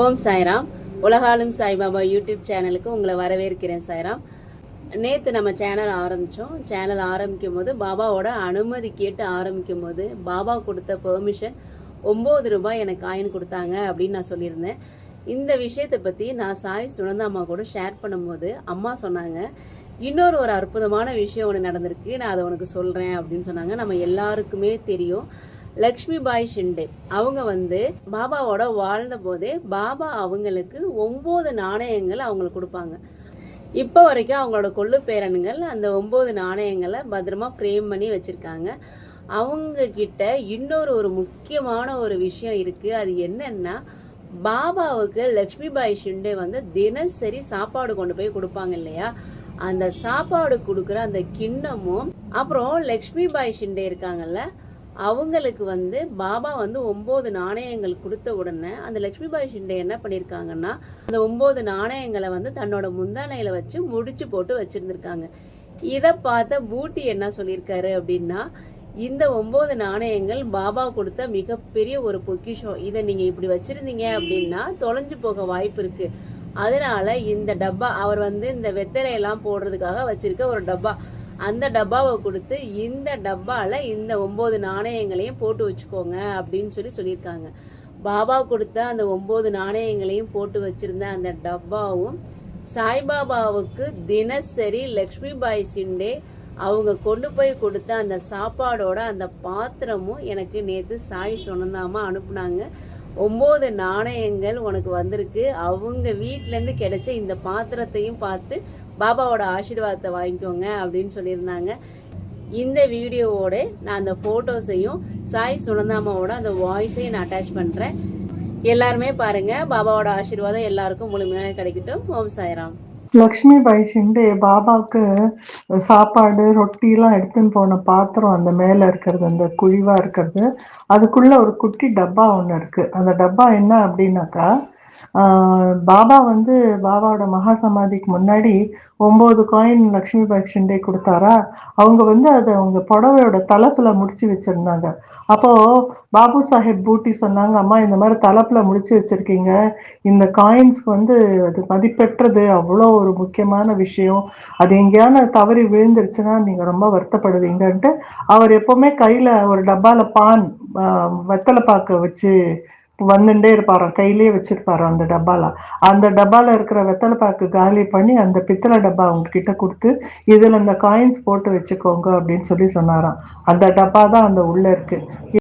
ஓம் சாய்ராம். உலகாலும் சாய்பாபா யூடியூப் சேனலுக்கு உங்களை வரவேற்கிறேன் சாய்ராம். நேற்று நம்ம சேனல் ஆரம்பித்தோம் சேனல் ஆரம்பிக்கும் போது பாபாவோட அனுமதி கேட்டு ஆரம்பிக்கும் போது பாபா கொடுத்த பெர்மிஷன் ஒம்பது ரூபாய் எனக்கு காயின் கொடுத்தாங்க அப்படின்னு நான் சொல்லியிருந்தேன். இந்த விஷயத்தை பற்றி நான் சாய் சுனந்தா அம்மா கூட ஷேர் பண்ணும்போது அம்மா சொன்னாங்க இன்னொரு ஒரு அற்புதமான விஷயம் ஒன்று நடந்திருக்கு. நான் அதை உனக்கு சொல்கிறேன் அப்படின்னு சொன்னாங்க. நம்ம எல்லாருக்குமே தெரியும். லக்ஷ்மி பாய் ஷிண்டே. அவங்க வந்து பாபாவோட வாழ்ந்த போதே பாபா அவங்களுக்கு ஒம்பது நாணயங்கள் அவங்களுக்கு கொடுப்பாங்க. இப்போ வரைக்கும் அவங்களோட கொள்ளு பேரன்கள் அந்த ஒம்பது நாணயங்களை பத்திரமா ஃப்ரேம் பண்ணி வச்சிருக்காங்க. அவங்க கிட்ட இன்னொரு ஒரு முக்கியமான ஒரு விஷயம் இருக்கு. அது என்னன்னா பாபாவுக்கு லக்ஷ்மி பாய் ஷிண்டே வந்து தினசரி சாப்பாடு கொண்டு போய் கொடுப்பாங்க இல்லையா? அந்த சாப்பாடு கொடுக்குற அந்த கிண்ணமும் அப்புறம் லக்ஷ்மி பாய் ஷிண்டே இருக்காங்கல்ல அவங்களுக்கு வந்து பாபா வந்து ஒன்பது நாணயங்கள் கொடுத்த உடனே அந்த லக்ஷ்மி பாய் ஷிண்டே என்ன பண்ணியிருக்காங்கன்னா அந்த ஒன்பது நாணயங்களை வந்து தன்னோட முந்தானையில வச்சு முடிச்சு போட்டு வச்சிருந்திருக்காங்க. இதை பார்த்த பூட்டி என்ன சொல்லியிருக்காரு அப்படின்னா இந்த ஒன்பது நாணயங்கள் பாபா கொடுத்த மிகப்பெரிய ஒரு பொக்கிஷம். இதை நீங்க இப்படி வச்சிருந்தீங்க அப்படின்னா தொலைஞ்சு போக வாய்ப்பு இருக்கு. அதனால இந்த டப்பா அவர் வந்து இந்த வெத்தலை எல்லாம் போடுறதுக்காக வச்சிருக்க ஒரு டப்பா. அந்த டப்பாவை கொடுத்து இந்த டப்பால இந்த ஒன்பது நாணயங்களையும் போட்டு வச்சுக்கோங்க அப்படின்னு சொல்லி சொல்லியிருக்காங்க. பாபா கொடுத்த அந்த ஒன்பது நாணயங்களையும் போட்டு வச்சிருந்த அந்த டப்பாவும் சாய்பாபாவுக்கு தினசரி லக்ஷ்மி பாய் சிண்டே அவங்க கொண்டு போய் கொடுத்த அந்த சாப்பாடோட அந்த பாத்திரமும் எனக்கு நேற்று சாய் சொன்னதாமா அனுப்புனாங்க. ஒம்பது நாணயங்கள் உனக்கு வந்திருக்கு. அவங்க வீட்டிலேருந்து கிடைச்ச இந்த பாத்திரத்தையும் பார்த்து பாபாவோட ஆசீர்வாதத்தை வாங்கிக்கோங்க அப்படின்னு சொல்லியிருந்தாங்க. இந்த வீடியோவோட நான் அந்த ஃபோட்டோஸையும் சாய் சுனந்தாமாவோட அந்த வாய்ஸையும் நான் அட்டாச் பண்ணுறேன் எல்லாருமே பாருங்க. பாபாவோட ஆசீர்வாதம் எல்லாருக்கும் முழுமையாக கிடைக்கட்டும். ஓம் சாய்ராம். லக்ஷ்மி பாய் ஷிண்டே பாபாவுக்கு சாப்பாடு ரொட்டிலாம் எடுத்துன்னு போன பாத்திரம் அந்த மேலே இருக்கிறது அந்த குழிவாக இருக்கிறது. அதுக்குள்ளே ஒரு குட்டி டப்பா ஒன்று இருக்குது அந்த டப்பா என்ன அப்படின்னாக்கா பாபா வந்து பாபாவோட மகா சமாதிக்கு முன்னாடி ஒன்பது காயின் லக்ஷ்மி பாய் ஷிண்டே கொடுத்தாரா? அவங்க வந்து அதை அவங்க புடவையோட தலைப்புல முடிச்சு வச்சிருந்தாங்க. அப்போ பாபு சாஹேப் பூட்டி சொன்னாங்க அம்மா இந்த மாதிரி தலைப்புல முடிச்சு வச்சிருக்கீங்க. இந்த காயின்ஸ்க்கு வந்து அது மதிப்பெற்றது அவ்வளோ ஒரு முக்கியமான விஷயம். அது எங்கேயான தவறி விழுந்துருச்சுன்னா நீங்க ரொம்ப வருத்தப்படுவீங்கன்ட்டு அவர் எப்பவுமே கையில ஒரு டப்பால பான் வெத்தலை பாக்க வச்சு வந்துட்டே இருப்பாராம் கையிலேயே வச்சிருப்பாராம் அந்த டப்பால. அந்த டப்பால இருக்கிற வெத்தலை பாக்கு காலி பண்ணி அந்த பித்தளை டப்பா அவங்ககிட்ட கொடுத்து இதுல இந்த காயின்ஸ் போட்டு வச்சுக்கோங்க அப்படின்னு சொல்லி சொன்னாராம். அந்த டப்பா தான் அந்த உள்ள இருக்கு.